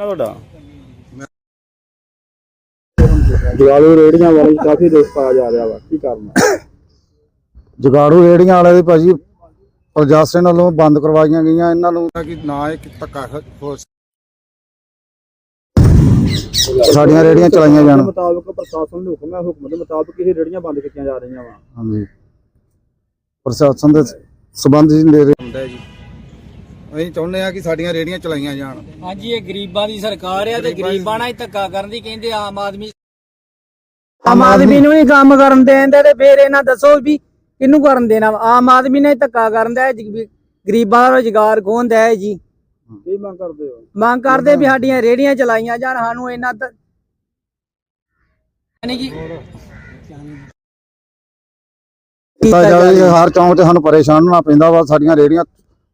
ਨਾ ਤੁਹਾਡਾ? ਜਵਾਲੂ ਰੇੜੀਆਂ ਵਾਲੇ ਕਾਫੀ ਰੇਸ ਪਾਇਆ ਜਾ ਰਿਹਾ ਵਾ ਕੀ ਕਰਨਾ ਜਗਾੜੂ ਰੇੜੀਆਂ ਵਾਲੇ ਦੀ ਭਾਜੀ ਪ੍ਰਸ਼ਾਸਨ ਵੱਲੋਂ ਬੰਦ ਕਰਵਾਈਆਂ ਗਈਆਂ ਇਹਨਾਂ ਨੂੰ ਕਿ ਨਾ ਇਹ ਧੱਕਾ ਹੋ ਸਾਡੀਆਂ ਰੇੜੀਆਂ ਚਲਾਈਆਂ ਜਾਣ। ਮੁਤਾਬਕ ਪ੍ਰਸ਼ਾਸਨ ਦੇ ਹੁਕਮ ਹੈ ਹੁਕਮ ਦੇ ਮੁਤਾਬਕ ਇਹ ਰੇੜੀਆਂ ਬੰਦ ਕੀਤੀਆਂ ਜਾ ਰਹੀਆਂ ਵਾ। ਹਾਂਜੀ। ਪ੍ਰਸ਼ਾਸਨ ਦੇ ਸਬੰਧ ਜੀ ਦੇ ਹੁੰਦਾ ਜੀ। ਅਸੀਂ ਚਾਹੁੰਦੇ ਆ ਕਿ ਸਾਡੀਆਂ ਰੇੜੀਆਂ ਚਲਾਈਆਂ ਜਾਣ। ਹਾਂਜੀ ਇਹ ਗਰੀਬਾਂ ਦੀ ਸਰਕਾਰ ਆ ਤੇ ਗਰੀਬਾਂ ਨਾਲ ਹੀ ਧੱਕਾ ਕਰਨ ਦੀ ਕਹਿੰਦੇ ਆਮ ਆਦਮੀ ਆਮ ਆਦਮੀ ਨੂੰ ਹੀ ਕੰਮ ਕਰਨ ਦੇਂਦੇ ਤੇ ਫੇਰ ਇਹਨਾਂ ਦੱਸੋ ਵੀ ਕਿਹਨੂੰ ਕਰਨ ਦੇਣਾ? ਆਮ ਆਦਮੀ ਨੇ ਹੀ ਧੱਕਾ ਕਰਨ ਦਾ ਗਰੀਬਾਂ ਦਾ ਰੋਜ਼ਗਾਰ ਖੋਹਦਾ ਹੈ ਜੀ? ਕੀ ਮੰਗ ਕਰਦੇ ਹੋ? ਮੰਗ ਕਰਦੇ ਵੀ ਸਾਡੀਆਂ ਰੇੜੀਆਂ ਚਲਾਈਆਂ ਜਾਣ ਸਾਨੂੰ ਇਹਨਾਂ ਧ- ਯਾਨੀ ਕਿ ਹਰ ਚੌਂਕ ਤੇ ਸਾਨੂੰ ਪਰੇਸ਼ਾਨ ਹੋਣਾ ਪੈਂਦਾ ਵਾ ਸਾਡੀਆਂ ਰੇੜੀਆਂ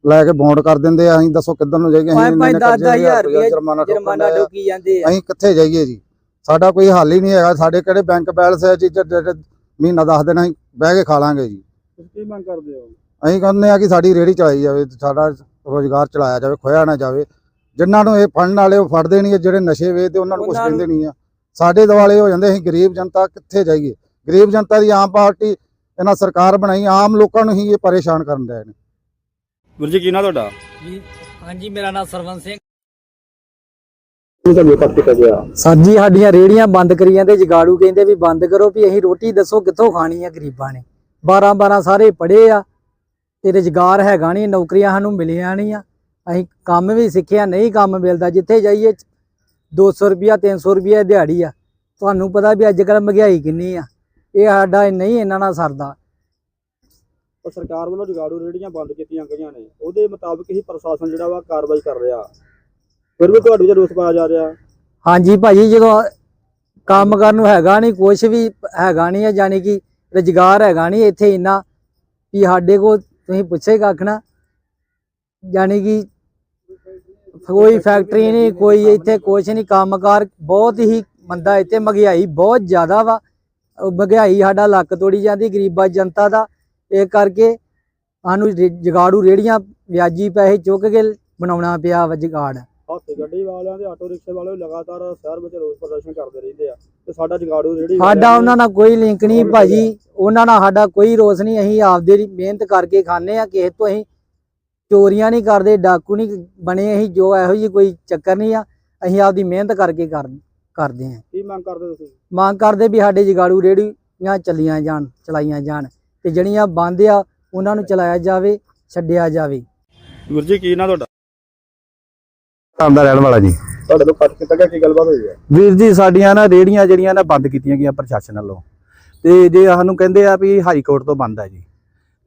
ਲੈ ਕੇ ਬੌਂਡ ਕਰ ਦਿੰਦੇ ਆ ਅਸੀਂ ਦੱਸੋ ਕਿੱਧਰ ਨੂੰ ਜਾਈਏ ਪੰਜ ਇੰਨੇ ਦਸ ਦਸ ਹਜ਼ਾਰ ਰੁਪਏ ਜੁਰਮਾਨਾ ਜਾਂਦੇ ਆ। ਅਸੀਂ ਕਿੱਥੇ ਜਾਈਏ ਜੀ? ਸਾਡਾ ਕੋਈ ਹੱਲ ਹੀ ਨਹੀਂ ਹੈਗਾ ਸਾਡੇ ਕਿਹੜੇ ਬੈਂਕ ਬੈਲੈਂਸ ਹੈ ਜੀ ਮਹੀਨਾ ਦੱਸ ਦੇਣਾ ਅਸੀਂ ਬਹਿ ਕੇ ਖਾ ਲਾਂਗੇ ਜੀ। ਕੀ ਮੰਗ ਕਰਦੇ ਹੋ? ਅਸੀਂ ਕਹਿੰਦੇ ਆ ਕਿ ਸਾਡੀ ਰੇੜੀ ਚਲਾਈ ਜਾਵੇ ਸਾਡਾ ਰੋਜ਼ਗਾਰ ਚਲਾਇਆ ਜਾਵੇ ਖੋਇਆ ਨਾ ਜਾਵੇ। ਜਿਨ੍ਹਾਂ ਨੂੰ ਇਹ ਫੜਨ ਵਾਲੇ ਉਹ ਫੜਦੇ ਨਹੀਂ ਜਿਹੜੇ ਨਸ਼ੇ ਵੇਚਦੇ ਉਹਨਾਂ ਨੂੰ ਕੁਝ ਕਹਿੰਦੇ ਨਹੀਂ ਆ। ਸਾਡੇ ਦਿਵਾਲੇ ਹੋ ਜਾਂਦੇ ਅਸੀਂ ਗਰੀਬ ਜਨਤਾ ਕਿੱਥੇ ਜਾਈਏ? ਗਰੀਬ ਜਨਤਾ ਦੀ ਆਮ ਪਾਰਟੀ ਇਹਨਾਂ ਸਰਕਾਰ ਬਣਾਈ ਆਮ ਲੋਕਾਂ ਨੂੰ ਹੀ ਇਹ ਪਰੇਸ਼ਾਨ ਕਰਨ ਰਹੇ ਨੇ। ਵੀਰ ਜੀ ਕੀ ਨਾ ਤੁਹਾਡਾ? ਜੀ ਹਾਂਜੀ ਮੇਰਾ ਨਾਮ ਸਰਵਨ ਸਿੰਘ। ਸਰ ਜੀ ਸਾਡੀਆਂ ਰੇੜੀਆਂ ਬੰਦ ਕਰੀ ਜਾਂਦੇ ਜਗਾੜੂ ਕਹਿੰਦੇ ਵੀ ਬੰਦ ਕਰੋ ਵੀ ਅਸੀਂ ਰੋਟੀ ਦੱਸੋ ਕਿੱਥੋਂ ਖਾਣੀ ਆ ਗਰੀਬਾਂ ਨੇ। 12 12 ਸਾਰੇ ਪੜ੍ਹੇ ਆ ਤੇ ਰੁਜ਼ਗਾਰ ਹੈਗਾ ਨਹੀਂ ਨੌਕਰੀਆਂ ਸਾਨੂੰ ਮਿਲੀਆਂ ਨਹੀਂ ਆ। ਅਸੀਂ ਕੰਮ ਵੀ ਸਿੱਖਿਆ ਨਹੀਂ ਕੰਮ ਮਿਲਦਾ ਜਿੱਥੇ ਜਾਈਏ 200 ਰੁਪਿਆ 300 ਰੁਪਿਆ ਦਿਹਾੜੀ ਆ। ਤੁਹਾਨੂੰ ਪਤਾ ਵੀ ਅੱਜ ਕੱਲ੍ਹ ਮਹਿੰਗਾਈ ਕਿੰਨੀ ਆ। ਇਹ ਸਾਡਾ ਨਹੀਂ ਇਹਨਾਂ ਨਾਲ ਸਰਦਾ। ਪਰ ਸਰਕਾਰ ਵੱਲੋਂ ਜਗਾੜੂ ਰੇੜੀਆਂ ਬੰਦ ਕੀਤੀਆਂ ਗਈਆਂ ਨੇ। ਉਹਦੇ ਮੁਤਾਬਕ ਹੀ ਪ੍ਰਸ਼ਾਸਨ ਜਿਹੜਾ ਵਾ ਕਾਰਵਾਈ ਕਰ ਰਿਹਾ। ਫਿਰ ਵੀ ਤੁਹਾਡੇ ਵਿੱਚ ਰੋਸ ਪਾਇਆ ਜਾ ਰਿਹਾ? ਹਾਂਜੀ ਭਾਜੀ, ਜਦੋਂ ਕੰਮ ਕਰਨ ਨੂੰ ਹੈਗਾ ਨਹੀਂ ਕੁਝ ਵੀ ਹੈਗਾ ਨਹੀਂ ਹੈ, ਯਾਨੀ ਕਿ ਰੁਜ਼ਗਾਰ ਹੈਗਾ ਨਹੀਂ ਇੱਥੇ ਇੰਨਾ, ਵੀ ਸਾਡੇ ਕੋਲ ਤੁਸੀਂ ਪੁੱਛੇ ਕੱਖ ਨਾ। ਯਾਨੀ ਕਿ ਕੋਈ ਫੈਕਟਰੀ ਨਹੀਂ, ਕੋਈ ਇੱਥੇ ਕੁਝ ਨਹੀਂ, ਕੰਮਕਾਰ ਬਹੁਤ ਹੀ ਮੰਦਾ, ਇੱਥੇ ਮਹਿੰਗਾਈ ਬਹੁਤ ਜ਼ਿਆਦਾ ਵਾ। ਮਹਿੰਗਾਈ ਸਾਡਾ ਲੱਕ ਤੋੜੀ ਜਾਂਦੀ, ਗ਼ਰੀਬਾ, ਜਨਤਾ ਦਾ। ਇਹ ਕਰਕੇ ਸਾਨੂੰ ਜਗਾੜੂ ਰੇੜੀਆਂ ਵਿਆਜੀ ਪੈਸੇ ਚੁੱਕ ਕੇ ਬਣਾਉਣਾ ਪਿਆ ਜਗਾੜ। ਹੱਥ ਗੱਡੀ ਵਾਲਿਆਂ ਤੇ ਆਟੋ ਰਿਕਸ਼ੇ ਵਾਲੇ ਲਗਾਤਾਰ ਸ਼ਹਿਰ ਵਿੱਚ ਰੋਸ ਪ੍ਰਦਰਸ਼ਨ ਕਰਦੇ ਰਹਿੰਦੇ ਆ ਤੇ ਸਾਡਾ ਜਗਾੜੂ ਰੇੜੀ ਸਾਡਾ ਉਹਨਾਂ ਨਾਲ ਕੋਈ ਲਿੰਕ ਨਹੀਂ ਭਾਜੀ। ਉਹਨਾਂ ਨਾਲ ਸਾਡਾ ਕੋਈ ਰੋਸ ਨਹੀਂ ਅਸੀਂ ਆਪਦੇ ਮਿਹਨਤ ਕਰਕੇ ਖਾਂਦੇ ਆ ਕਿਸੇ ਤੋਂ ਅਸੀਂ ਚੋਰੀਆਂ ਨਹੀਂ ਕਰਦੇ ਡਾਕੂ ਨਹੀਂ ਬਣੇ ਅਸੀਂ ਜੋ ਇਹੋ ਜੀ ਕੋਈ ਚੱਕਰ ਨਹੀਂ ਆ ਅਸੀਂ ਆਪਦੀ ਮਿਹਨਤ ਕਰਕੇ ਕਰ ਕਰਦੇ ਆ। ਕੀ ਮੰਗ ਕਰਦੇ ਤੁਸੀਂ? ਮੰਗ ਕਰਦੇ ਵੀ ਸਾਡੇ ਜਗਾੜੂ ਰੇੜੀਆਂ ਚੱਲੀਆਂ ਜਾਣ ਚਲਾਈਆਂ ਜਾਣ। ਤੇ ਜਿਹੜੀਆਂ ਬੰਦ ਆ ਉਹਨਾਂ ਨੂੰ ਚਲਾਇਆ ਜਾਵੇ ਛੱਡਿਆ ਜਾਵੇ। ਵੀਰ ਜੀ ਕੀ ਨਾ ਤੁਹਾਡਾ? ਧਾਮ ਦਾ ਰਹਿਣ ਵਾਲਾ ਜੀ। ਤੁਹਾਡੇ ਤੋਂ ਕੱਟ ਕੀਤਾ ਗਿਆ ਕੀ ਗੱਲਬਾਤ ਹੋਈ ਹੈ? ਵੀਰ ਜੀ ਸਾਡੀਆਂ ਨਾ ਰੇੜੀਆਂ ਜਿਹੜੀਆਂ ਨਾ ਬੰਦ ਕੀਤੀਆਂ ਗਈਆਂ ਪ੍ਰਸ਼ਾਸਨ ਵੱਲੋਂ। ਤੇ ਜੇ ਸਾਨੂੰ ਕਹਿੰਦੇ ਆ ਵੀ ਹਾਈ ਕੋਰਟ ਤੋਂ ਬੰਦ ਆ ਜੀ।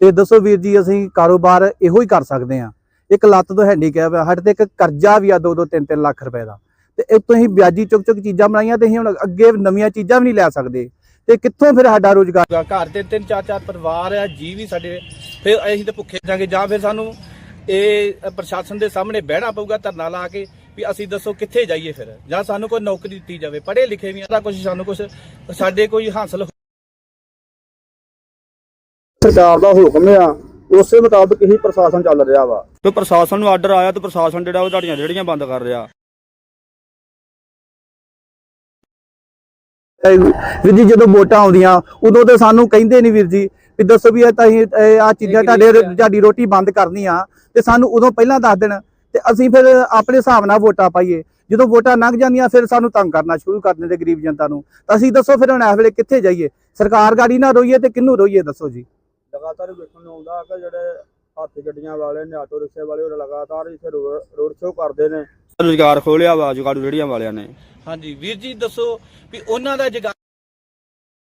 ਤੇ ਦੱਸੋ ਵੀਰ ਜੀ ਅਸੀਂ ਕਾਰੋਬਾਰ ਇਹੋ ਹੀ ਕਰ ਸਕਦੇ ਆ ਇੱਕ ਲੱਤ ਤੋਂ ਹੈਂਡੀਕੈਪ ਆ ਸਾਡੇ ਤੇ ਇੱਕ ਕਰਜ਼ਾ ਵੀ ਆ 2-2 3-3 ਲੱਖ ਰੁਪਏ ਦਾ। ਤੇ ਇਹ ਤੋਂ ਹੀ ਵਿਆਜੀ ਚੁੱਕ ਚੁੱਕ ਚੀਜ਼ਾਂ ਬਣਾਈਆਂ ਤੇ ਅਸੀਂ ਹੁਣ ਅੱਗੇ ਨਵੀਆਂ ਚੀਜ਼ਾਂ ਵੀ ਨਹੀਂ ਲੈ ਸਕਦੇ। ਤੇ ਕਿੱਥੋਂ ਫਿਰ ਸਾਡਾ ਰੋਜ਼ਗਾਰ? ਘਰ ਤੇ ਤਿੰਨ ਚਾਰ ਚਾਰ ਪਰਿਵਾਰ ਆ ਜੀ ਵੀ ਸਾਡੇ। ਫਿਰ ਅਸੀਂ ਤੇ ਭੁੱਖੇ ਜਾਗੇ ਜਾਂ ਫਿਰ ਸਾਨੂੰ ਇਹ ਪ੍ਰਸ਼ਾਸਨ ਦੇ ਸਾਹਮਣੇ ਬਹਿਣਾ ਪਊਗਾ ਧਰਨਾ ਲਾ ਕੇ ਵੀ ਅਸੀਂ ਦੱਸੋ ਕਿੱਥੇ ਜਾਈਏ ਫਿਰ। ਜਾਂ ਸਾਨੂੰ ਕੋਈ ਨੌਕਰੀ ਦਿੱਤੀ ਜਾਵੇ ਪੜ੍ਹੇ ਲਿਖੇ ਵੀ ਆ ਕੁਝ ਸਾਨੂੰ ਕੁਝ ਸਾਡੇ ਕੋਈ ਹਾਸਲ ਸਰਕਾਰ ਦਾ ਹੁਕਮ ਆ ਉਸੇ ਮੁਤਾਬਕ ਹੀ ਪ੍ਰਸ਼ਾਸਨ ਚੱਲ ਰਿਹਾ ਵਾ। ਤੇ ਪ੍ਰਸ਼ਾਸਨ ਨੂੰ ਆਰਡਰ ਆਇਆ ਤੇ ਪ੍ਰਸ਼ਾਸਨ ਜਿਹੜਾ ਉਹ ਤੁਹਾਡੀਆਂ ਰੇੜੀਆਂ ਬੰਦ ਕਰ ਰਿਹਾ। ਵੀਰ ਜੀ ਜਦੋਂ ਵੋਟਾਂ ਆਉਂਦੀਆਂ ਉਦੋਂ ਤੇ ਸਾਨੂੰ ਕਹਿੰਦੇ ਨਹੀਂ ਵੀਰ ਜੀ ਵੀ ਦੱਸੋ ਵੀ ਇਹ ਤਾਂ ਆ ਚੀਜ਼ਾਂ ਤੁਹਾਡੇ ਤੁਹਾਡੀ ਰੋਟੀ ਬੰਦ ਕਰਨੀ ਆ ਤੇ ਸਾਨੂੰ ਉਦੋਂ ਪਹਿਲਾਂ ਦੱਸ ਦੇਣ ਤੇ ਅਸੀਂ ਫਿਰ ਆਪਣੇ ਹਿਸਾਬ ਨਾਲ ਵੋਟਾਂ ਪਾਈਏ। ਜਦੋਂ ਵੋਟਾਂ ਲੰਘ ਜਾਂਦੀਆਂ ਫਿਰ ਸਾਨੂੰ ਤੰਗ ਕਰਨਾ ਸ਼ੁਰੂ ਕਰ ਦਿੰਦੇ ਗਰੀਬ ਜਨਤਾ ਨੂੰ। ਤਾਂ ਅਸੀਂ ਦੱਸੋ ਫਿਰ ਹੁਣ ਇਸ ਵੇਲੇ ਕਿੱਥੇ ਜਾਈਏ? ਸਰਕਾਰ ਗਾੜੀ ਨਾ ਰੋਈਏ ਤੇ ਕਿਹਨੂੰ ਰੋਈਏ ਦੱਸੋ ਜੀ? ਲਗਾਤਾਰ ਵੇਖਣ ਨੂੰ ਆਉਂਦਾ ਕਿ ਜਿਹੜੇ ਹੱਥ ਗੱਡੀਆਂ ਵਾਲੇ ਨੇ ਆਟੋ ਰਿਕਸ਼ੇ ਵਾਲੇ ਉਹ ਲਗਾਤਾਰ ਇੱਥੇ ਰੋਡ ਸ਼ੋਅ ਕਰਦੇ ਨੇ। ਰੁਜ਼ਗਾਰ ਖੋਲਿਆ ਵਾ ਜਗਾੜੂ ਰੇੜੀਆਂ ਵਾਲਿਆਂ ਨੇ। ਹਾਂਜੀ ਵੀਰ ਜੀ ਦੱਸੋ ਵੀ ਉਹਨਾਂ ਦਾ ਜਗਾ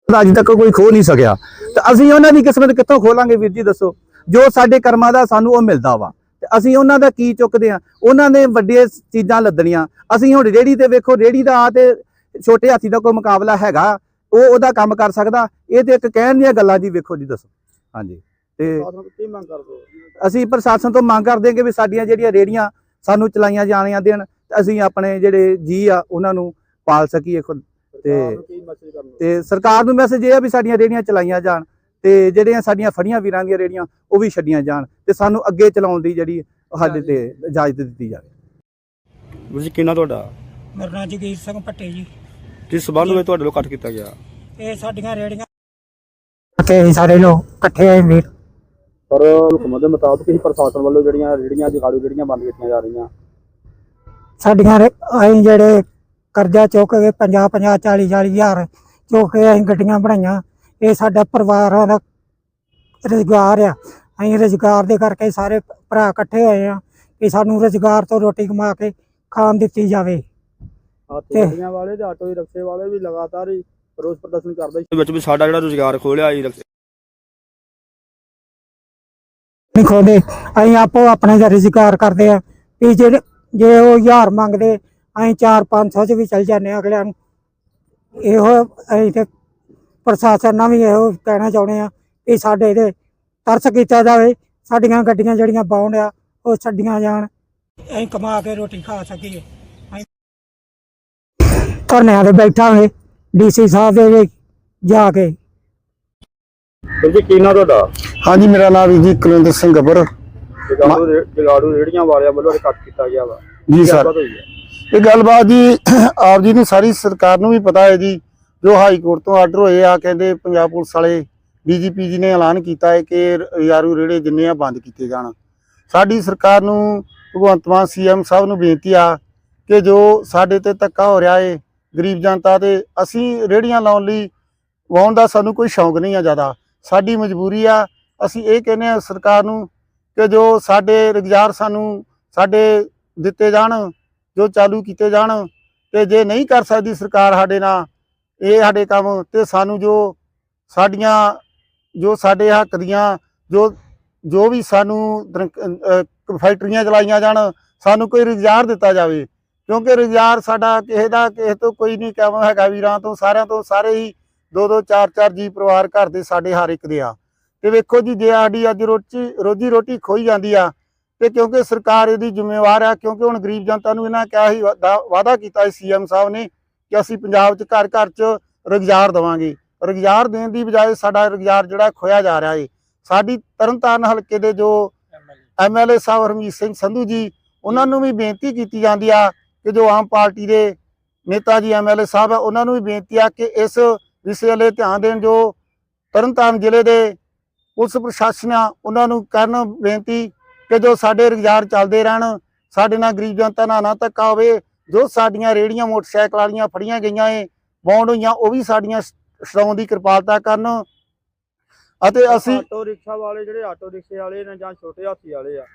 ਅੱਜ ਤੱਕ ਕੋਈ ਖੋ ਨਹੀਂ ਸਕਿਆ। ਤੇ ਅਸੀਂ ਉਹਨਾਂ ਦੀ ਕਿਸਮਤ ਕਿੱਥੋਂ ਖੋਲਾਂਗੇ ਵੀਰ ਜੀ ਦੱਸੋ? ਜੋ ਸਾਡੇ ਕਰਮਾਂ ਦਾ ਸਾਨੂੰ ਉਹ ਮਿਲਦਾ ਵਾ। ਤੇ ਅਸੀਂ ਉਹਨਾਂ ਦਾ ਕੀ ਚੁੱਕਦੇ ਆ ਉਹਨਾਂ ਨੇ ਵੱਡੀਆਂ ਚੀਜ਼ਾਂ ਲੱਦਣੀਆਂ। ਅਸੀਂ ਹੁਣ ਰੇੜੀ ਤੇ ਵੇਖੋ ਰੇੜੀ ਦਾ ਤੇ ਛੋਟੇ ਹਾਥੀ ਦਾ ਕੋਈ ਮੁਕਾਬਲਾ ਹੈਗਾ। ਉਹ ਉਹਦਾ ਕੰਮ ਕਰ ਸਕਦਾ। ਇਹ ਤੇ ਇੱਕ ਕਹਿਣ ਦੀਆਂ ਗੱਲਾਂ ਜੀ ਵੇਖੋ ਜੀ ਦੱਸੋ। ਹਾਂਜੀ। ਤੇ ਕੀ ਮੰਗ ਕਰਦੇ ਅਸੀਂ ਪ੍ਰਸ਼ਾਸਨ ਤੋਂ ਮੰਗ ਕਰਦੇ ਹਾਂ ਕਿ ਵੀ ਸਾਡੀਆਂ ਜਿਹੜੀਆਂ ਰੇੜੀਆਂ ਸਾਨੂੰ ਚਲਾਈਆਂ ਜਾਣੀਆਂ ਦੇਣ ਤੇ ਅਸੀਂ ਆਪਣੇ ਜਿਹੜੇ ਜੀ ਆ ਉਹਨਾਂ ਨੂੰ ਪਾਲ ਸਕੀਏ ਖੁਦ। ਕਰਨਾ? ਤੇ ਸਰਕਾਰ ਨੂੰ ਮੈਸੇਜ ਇਹ ਆ ਵੀ ਸਾਡੀਆਂ ਰੇੜੀਆਂ ਚਲਾਈਆਂ ਜਾਣ ਤੇ ਜਿਹੜੀਆਂ ਸਾਡੀਆਂ ਫੜੀਆਂ ਵੀਰਾਂ ਦੀਆਂ ਰੇੜੀਆਂ ਉਹ ਵੀ ਛੱਡੀਆਂ ਜਾਣ ਤੇ ਸਾਨੂੰ ਅੱਗੇ ਚਲਾਉਣ ਦੀ ਜਿਹੜੀ ਸਾਡੇ ਤੇ ਇਜਾਜ਼ਤ ਦਿੱਤੀ ਜਾਵੇ। ਜੀ ਕਿੰਨਾ ਤੁਹਾਡਾ? ਮੇਰਾ ਨਾਂ ਜਗੀਰ ਸਿੰਘ ਭੱਟੇ ਜੀ। ਕਿਸ ਸਬੰਧ ਵਿੱਚ ਤੁਹਾਡੇ ਲੋਕ ਕੱਟ ਕੀਤਾ ਗਿਆ? ਇਹ ਸਾਡੀਆਂ ਰੇੜੀਆਂ ਤੇ ਸਾਰੇ ਲੋਕ ਇਕੱਠੇ ਆਏ ਵੀਰ ਪਰ ਹੁਕਮ ਦੇ ਮੁਤਾਬਕ ਹੀ ਪ੍ਰਸ਼ਾਸਨ ਵੱਲੋਂ ਜਿਹੜੀਆਂ ਰੇੜੀਆਂ ਜਗਾੜੂ ਰੇੜੀਆਂ ਬੰਦ ਕੀਤੀਆਂ ਜਾ ਰਹੀਆਂ। ਸਾਡੀਆਂ ਅਸੀਂ ਜਿਹੜੇ ਕਰਜ਼ਾ ਚੁੱਕ ਕੇ 50 50 40 40 ਹਜ਼ਾਰ ਚੁੱਕ ਕੇ ਅਸੀਂ ਗੱਡੀਆਂ ਬਣਾਈਆਂ ਇਹ ਸਾਡਾ ਪਰਿਵਾਰਾਂ ਦਾ ਰੁਜ਼ਗਾਰ ਆ। ਅਸੀਂ ਰੁਜ਼ਗਾਰ ਦੇ ਕਰਕੇ ਸਾਰੇ ਭਰਾ ਇਕੱਠੇ ਹੋਏ ਆ ਕਿ ਸਾਨੂੰ ਰੁਜ਼ਗਾਰ ਤੋਂ ਰੋਟੀ ਕਮਾ ਕੇ ਖਾਣ ਦਿੱਤੀ ਜਾਵੇ। ਗੱਡੀਆਂ ਵਾਲੇ ਤੇ ਆਟੋ ਰਿਕਸ਼ੇ ਵਾਲੇ ਵੀ ਲਗਾਤਾਰ ਹੀ ਰੋਸ ਪ੍ਰਦਰਸ਼ਨ ਕਰਦੇ। ਵਿੱਚ ਵੀ ਸਾਡਾ ਜਿਹੜਾ ਰੁਜ਼ਗਾਰ ਖੋਲਿਆ ਜੀ ਨਹੀਂ ਖੋਦੇ ਅਸੀਂ ਆਪੋ ਆਪਣੇ ਦਾ ਰੁਜ਼ਗਾਰ ਕਰਦੇ ਆ ਵੀ ਜਿਹੜੇ ਜੇ ਉਹ ਹਜ਼ਾਰ ਮੰਗਦੇ, ਅਸੀਂ 4-500 ਚ ਵੀ ਚੱਲ ਜਾਂਦੇ ਆ ਅਗਲਿਆਂ ਨੂੰ। ਇਹੋ ਅਸੀਂ ਤੇ ਪ੍ਰਸ਼ਾਸਨ ਨਾਲ ਵੀ ਇਹੋ ਕਹਿਣਾ ਚਾਹੁੰਦੇ ਆ ਵੀ ਸਾਡੇ ਇਹਦੇ ਤਰਸ ਕੀਤਾ ਜਾਵੇ। ਸਾਡੀਆਂ ਗੱਡੀਆਂ ਜਿਹੜੀਆਂ ਬਾਉਂਡ ਆ, ਉਹ ਛੱਡੀਆਂ ਜਾਣ। ਅਸੀਂ ਕਮਾ ਕੇ ਰੋਟੀ ਖਾ ਸਕੀਏ। ਧਰਨਿਆਂ ਤੇ ਬੈਠਾਂਗੇ ਡੀਸੀ ਸਾਹਿਬ ਦੇ ਵਿੱਚ ਜਾ ਕੇ। ਜੀ ਕੀ ਨਾਂ ਤੁਹਾਡਾ? ਹਾਂਜੀ ਮੇਰਾ ਨਾਮ ਜੀ ਕੁਲਵਿੰਦਰ ਸਿੰਘ ਗੱਬਰ। ਜਗਾੜੂ ਰੇ- ਜਗਾੜੂ ਰੇੜੀਆਂ ਵਾਲਿਆਂ ਵੱਲੋਂ ਕੱਟ ਕੀਤਾ ਗਿਆ ਵਾ। ਜੀ ਸਰ। ਗੱਲਬਾਤ ਹੋਈ ਹੈ? ਇਹ ਗੱਲਬਾਤ ਜੀ ਆਪ ਜੀ ਨੂੰ ਸਾਰੀ ਸਰਕਾਰ ਨੂੰ ਵੀ ਪਤਾ ਹੈ ਜੀ ਜੋ ਹਾਈ ਕੋਰਟ ਤੋਂ ਆਰਡਰ ਹੋਏ ਆ ਕਹਿੰਦੇ ਪੰਜਾਬ ਪੁਲਿਸ ਵਾਲੇ ਡੀਜੀਪੀ ਜੀ ਨੇ ਐਲਾਨ ਕੀਤਾ ਹੈ ਕਿ ਰ- ਯਾਰੂ ਰੇੜੇ ਜਿੰਨੇ ਆ ਬੰਦ ਕੀਤੇ ਜਾਣ। ਸਾਡੀ ਸਰਕਾਰ ਨੂੰ ਭਗਵੰਤ ਮਾਨ ਸੀਐਮ ਸਾਹਿਬ ਨੂੰ ਬੇਨਤੀ ਆ ਕਿ ਜੋ ਸਾਡੇ ਤੇ ਧੱਕਾ ਹੋ ਰਿਹਾ ਏ ਗਰੀਬ ਜਨਤਾ ਤੇ ਅਸੀਂ ਰੇੜੀਆਂ ਲਾਉਣ ਲਈ ਵਾਉਣ ਦਾ ਸਾਨੂੰ ਕੋਈ ਸ਼ੌਂਕ ਨਹੀਂ ਆ ਜ਼ਿਆਦਾ। ਸਾਡੀ ਮਜਬੂਰੀ ਆ। ਅਸੀਂ ਇਹ ਕਹਿੰਦੇ ਆ ਸਰਕਾਰ ਨੂੰ ਕਿ ਜੋ ਸਾਡੇ ਰੁਜ਼ਗਾਰ ਸਾਨੂੰ ਸਾਡੇ ਦਿੱਤੇ ਜਾਣ, ਜੋ ਚਾਲੂ ਕੀਤੇ ਜਾਣ ਤੇ ਜੇ ਨਹੀਂ ਕਰ ਸਕਦੀ ਸਰਕਾਰ ਸਾਡੇ ਨਾਲ, ਇਹ ਸਾਡੇ ਕੰਮ ਤੇ ਸਾਨੂੰ ਜੋ ਸਾਡੀਆਂ, ਜੋ ਸਾਡੇ ਹੱਕ ਦੀਆਂ, ਜੋ ਜੋ ਵੀ ਸਾਨੂੰ ਦਰੰਕ- ਫੈਕਟਰੀਆਂ ਚਲਾਈਆਂ ਜਾਣ, ਸਾਨੂੰ ਕੋਈ ਰੁਜ਼ਗਾਰ ਦਿੱਤਾ ਜਾਵੇ। ਕਿਉਂਕਿ ਰੁਜ਼ਗਾਰ ਸਾਡਾ ਕਿਸੇ ਦਾ, ਕਿਸੇ ਤੋਂ ਕੋਈ ਨਹੀਂ ਕੰਮ ਹੈਗਾ ਵੀਰਾਂ ਤੋਂ, ਸਾਰਿਆਂ ਤੋਂ ਸਾਰੇ ਹੀ ਦੋ ਦੋ ਚਾਰ ਚਾਰ ਜੀ ਪਰਿਵਾਰ ਘਰ ਦੇ ਸਾਡੇ ਹਰ ਇੱਕ ਦੇ ਆ। ਤੇ ਵੇਖੋ ਜੀ, ਜੇ ਸਾਡੀ ਅੱਜ ਰੋਟੀ, ਰੋਜੀ ਰੋਟੀ ਖੋਈ ਜਾਂਦੀ ਆ, ਤੇ ਕਿਉਂਕਿ ਸਰਕਾਰ ਇਹਦੀ ਜ਼ਿੰਮੇਵਾਰ ਆ, ਕਿਉਂਕਿ ਹੁਣ ਗਰੀਬ ਜਨਤਾ ਨੂੰ ਇਹਨਾਂ ਕਿਹਾ ਹੀ ਵਾਦਾ ਵਾਅਦਾ ਕੀਤਾ ਸੀ ਸੀਐਮ ਸਾਹਿਬ ਨੇ ਕਿ ਅਸੀਂ ਪੰਜਾਬ 'ਚ ਘਰ ਘਰ 'ਚ ਰੁਜ਼ਗਾਰ ਦੇਵਾਂਗੇ। ਰੁਜ਼ਗਾਰ ਦੇਣ ਦੀ ਬਜਾਏ ਸਾਡਾ ਰੁਜ਼ਗਾਰ ਜਿਹੜਾ ਖੋਇਆ ਜਾ ਰਿਹਾ ਏ। ਸਾਡੀ ਤਰਨਤਾਰਨ ਹਲਕੇ ਦੇ ਜੋ ਐਮਐਲਏ ਸਾਹਿਬ ਹਰਮੀਤ ਸਿੰਘ ਸੰਧੂ ਜੀ, ਉਹਨਾਂ ਨੂੰ ਵੀ ਬੇਨਤੀ ਕੀਤੀ ਜਾਂਦੀ ਆ ਕਿ ਜੋ ਆਮ ਪਾਰਟੀ ਦੇ ਨੇਤਾ ਜੀ ਐਮਐਲਏ ਸਾਹਿਬ ਆ, ਉਹਨਾਂ ਨੂੰ ਵੀ ਬੇਨਤੀ ਆ ਕਿ ਇਸ ਵਿਸ਼ੇ ਵੱਲ ਧਿਆਨ ਦੇਣ ਜੋ ਤਰਨਤਾਰਨ ਜ਼ਿਲ੍ਹੇ ਦੇ ਪੁਲਿਸ ਪ੍ਰਸ਼ਾਸਨ ਆ ਉਹਨਾਂ ਨੂੰ ਕਰਨ ਬੇਨਤੀ ਕਿ ਜੋ ਸਾਡੇ ਰੁਜ਼ਗਾਰ ਚੱਲਦੇ ਰਹਿਣ ਸਾਡੇ ਨਾਲ ਗਰੀਬ ਜਨਤਾ ਨਾਲ ਨਾ ਧੱਕਾ ਹੋਵੇ ਜੋ ਸਾਡੀਆਂ ਰੇੜੀਆਂ ਮੋਟਰਸਾਈਕਲ ਵਾਲੀਆਂ ਫੜੀਆਂ ਗਈਆਂ ਏ ਬੌਂਡ ਹੋਈਆਂ ਉਹ ਵੀ ਸਾਡੀਆਂ ਛਡਾਉਣ ਦੀ ਕਿਰਪਾਲਤਾ ਕਰਨ ਅਤੇ ਅਸੀਂ ਆਟੋ ਰਿਕਸ਼ਾ ਵਾਲੇ ਜਿਹੜੇ ਆਟੋ ਰਿਕਸ਼ੇ ਵਾਲੇ ਨੇ ਜਾਂ ਛੋਟੇ ਹਾਥੀ ਵਾਲੇ ਆ।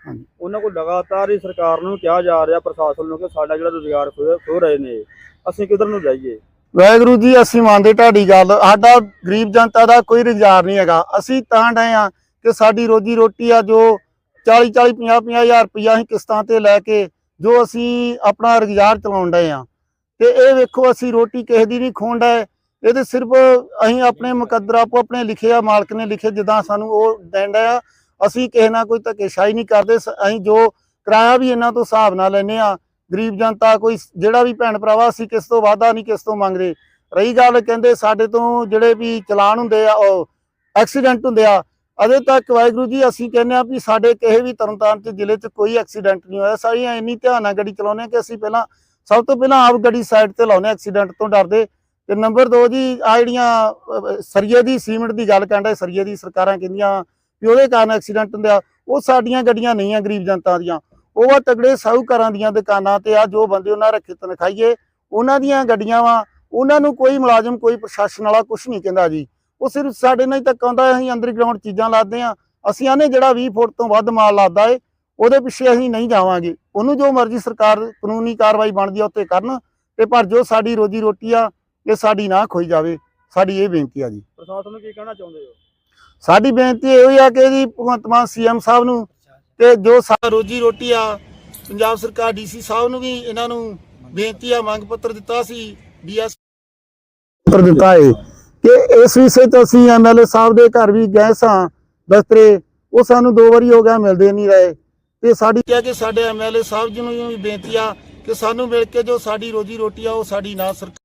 ਉਹਨਾਂ ਕੋਲ ਲਗਾਤਾਰ ਹੀ ਸਰਕਾਰ ਨੂੰ ਕਿਹਾ ਜਾ ਰਿਹਾ ਪ੍ਰਸ਼ਾਸਨ ਨੂੰ ਕਿ ਸਾਡਾ ਜਿਹੜਾ ਰੁਜ਼ਗਾਰ ਖੋ ਰਹੇ ਨੇ ਅਸੀਂ ਕਿੱਧਰ ਨੂੰ ਜਾਈਏ ਵਾਹਿਗੁਰੂ ਜੀ, ਅਸੀਂ ਮੰਨਦੇ ਤੁਹਾਡੀ ਗੱਲ। ਸਾਡਾ ਗਰੀਬ ਜਨਤਾ ਦਾ ਕੋਈ ਰੁਜ਼ਗਾਰ ਨਹੀਂ ਹੈਗਾ। ਅਸੀਂ ਤਾਂ ਡਏ ਆ ਕਿ ਸਾਡੀ ਰੋਜੀ ਰੋਟੀ ਆ ਜੋ 40 40 50 50 ਹਜ਼ਾਰ ਰੁਪਈਆ ਅਸੀਂ ਕਿਸ਼ਤਾਂ ਤੇ ਲੈ ਕੇ ਜੋ ਅਸੀਂ ਆਪਣਾ ਰੁਜ਼ਗਾਰ ਚਲਾਉਣ ਡਏ ਆ ਤੇ ਇਹ ਵੇਖੋ, ਅਸੀਂ ਰੋਟੀ ਕਿਸੇ ਦੀ ਨਹੀਂ ਖੋਣ ਡਏ। ਇਹ ਤੇ ਸਿਰਫ ਅਸੀਂ ਆਪਣੇ ਮੁਕੱਦਰਾ ਆਪੋ ਆਪਣੇ ਲਿਖੇ ਆ, ਮਾਲਕ ਨੇ ਲਿਖੇ, ਜਿੱਦਾਂ ਸਾਨੂੰ ਉਹ ਦੇਣ ਆ। ਅਸੀਂ ਕਿਸੇ ਨਾਲ ਕੋਈ ਧੱਕੇਸ਼ਾਹੀ ਨਹੀਂ ਕਰਦੇ। ਸ- ਅਸੀਂ ਜੋ ਕਿਰਾਇਆ ਵੀ ਇਹਨਾਂ ਤੋਂ ਹਿਸਾਬ ਨਾਲ ਲੈਨੇ ਆ ਗਰੀਬ ਜਨਤਾ ਕੋਈ ਜਿਹੜਾ ਵੀ ਭੈਣ ਭਰਾਵਾ ਅਸੀਂ ਕਿਸ ਤੋਂ ਵਾਅਦਾ ਨਹੀਂ ਕਿਸ ਤੋਂ ਮੰਗਦੇ। ਰਹੀ ਗੱਲ ਕਹਿੰਦੇ ਸਾਡੇ ਤੋਂ ਜਿਹੜੇ ਵੀ ਚਲਾਨ ਹੁੰਦੇ ਆ ਉਹ ਐਕਸੀਡੈਂਟ ਹੁੰਦੇ ਆ ਅਜੇ ਤੱਕ ਵਾਹਿਗੁਰੂ ਜੀ ਅਸੀਂ ਕਹਿੰਦੇ ਆ ਵੀ ਸਾਡੇ ਕਿਸੇ ਵੀ ਤਰਨਤਾਰਨ ਚ ਜ਼ਿਲ੍ਹੇ ਚ ਕੋਈ ਐਕਸੀਡੈਂਟ ਨਹੀਂ ਹੋਇਆ। ਸਾਰੀਆਂ ਇੰਨੀ ਧਿਆਨ ਨਾਲ ਗੱਡੀ ਚਲਾਉਂਦੇ ਆ ਕਿ ਅਸੀਂ ਪਹਿਲਾਂ ਸਭ ਤੋਂ ਪਹਿਲਾਂ ਆਪ ਗੱਡੀ ਸਾਈਡ ਤੇ ਲਾਉਂਦੇ ਐਕਸੀਡੈਂਟ ਤੋਂ ਡਰਦੇ। ਤੇ ਨੰਬਰ 2 ਜੀ ਆ ਜਿਹੜੀਆਂ ਅਹ, ਸਰੀਏ ਦੀ ਸੀਮਿੰਟ ਦੀ ਗੱਲ ਕਹਿੰਦਾ ਸਰੀਏ ਦੀ ਸਰਕਾਰਾਂ ਕਹਿੰਦੀਆਂ ਵੀ ਉਹਦੇ ਕਾਰਨ ਐਕਸੀਡੈਂਟ ਹੁੰਦੇ ਆ। ਉਹ ਸਾਡੀਆਂ ਗੱਡੀਆਂ ਨਹੀਂ ਆ ਗਰੀਬ ਜਨਤਾ ਦੀਆਂ। ਉਹ ਆ ਤਗੜੇ ਸਾਹੂਕਾਰਾਂ ਦੀਆਂ ਦੁਕਾਨਾਂ ਤੇ ਆ ਜੋ ਬੰਦੇ ਉਹਨਾਂ ਰੱਖੇ ਤਨਖਾਹੀਏ ਉਹਨਾਂ ਦੀਆਂ ਗੱਡੀਆਂ ਵਾ ਉਹਨਾਂ ਨੂੰ ਕੋਈ ਮੁਲਾਜ਼ਮ ਕੋਈ ਪ੍ਰਸ਼ਾਸਨ ਵਾਲਾ ਕੁਝ ਨਹੀਂ ਕਹਿੰਦਾ ਜੀ। ਉਹ ਸਿਰਫ ਸਾਡੇ ਨਾਲ ਹੀ ਤੱਕ ਆਉਂਦਾ ਅਸੀਂ ਅੰਡਰਗਰਾਉਂਡ ਚੀਜ਼ਾਂ ਲਾਦੇ ਆ। ਅਸੀਂ ਆਨੇ ਜਿਹੜਾ 20 ਫੁੱਟ ਤੋਂ ਵੱਧ ਮਾਲ ਲਾਦਾ ਏ ਉਹਦੇ ਪਿੱਛੇ ਅਸੀਂ ਨਹੀਂ ਜਾਵਾਂਗੇ। ਉਹਨੂੰ ਜੋ ਮਰਜ਼ੀ ਸਰਕਾਰ ਕਾਨੂੰਨੀ ਕਾਰਵਾਈ ਬਣਦੀ ਆ ਉੱਤੇ ਕਰਨ ਤੇ ਪਰ ਜੋ ਸਾਡੀ ਰੋਜੀ ਰੋਟੀ ਆ ਇਹ ਸਾਡੀ ਨਾ ਖੋਈ ਜਾਵੇ। ਸਾਡੀ ਇਹ ਬੇਨਤੀ ਆ ਜੀ। ਪ੍ਰਸ਼ਾਸਨ ਨੂੰ ਕੀ ਕਹਿਣਾ ਚਾਹੁੰਦੇ ਹੋ? ਸਾਡੀ ਬੇਨਤੀ ਇਹੋ ਹੀ ਆ ਕਿ ਜੀ ਭਗਵੰਤ ਮਾਨ ਸੀਐਮ ਸਾਹਿਬ ਨੂੰ ਤੇ ਜੋ ਸਾਡਾ ਰੋਜੀ ਰੋਟੀ ਆ ਪੰਜਾਬ ਸਰਕਾਰ ਡੀਸੀ ਸਾਹਿਬ ਨੂੰ ਵੀ ਇਹਨਾਂ ਨੂੰ ਬੇਨਤੀ ਆ ਮੰਗ ਪੱਤਰ ਦਿੱਤਾ ਸੀ ਡੀਐਸ ਪੱਤਰ ਦਿੱਤਾ ਹੈ ਕਿ ਇਸ ਵਿਸ਼ੇ ਤੇ ਅਸੀਂ ਐਮਐਲਏ ਸਾਹਿਬ ਦੇ ਘਰ ਵੀ ਗਏ ਸਾਂ ਦਫ਼ਤਰੇ ਉਹ ਸਾਨੂੰ ਦੋ ਵਾਰੀ ਹੋ ਗਿਆ ਮਿਲਦੇ ਨਹੀਂ ਰਹੇ। ਤੇ ਸਾਡੀ ਕਿਹਾ ਕਿ ਸਾਡੇ ਐਮਐਲਏ ਸਾਹਿਬ ਜੀ ਨੂੰ ਵੀ ਬੇਨਤੀ ਆ ਕਿ ਸਾਨੂੰ ਮਿਲ ਕੇ ਜੋ ਸਾਡੀ ਰੋਜੀ ਰੋਟੀ ਆ ਉਹ ਸਾਡੀ ਨਾ ਸਰਕਾਰ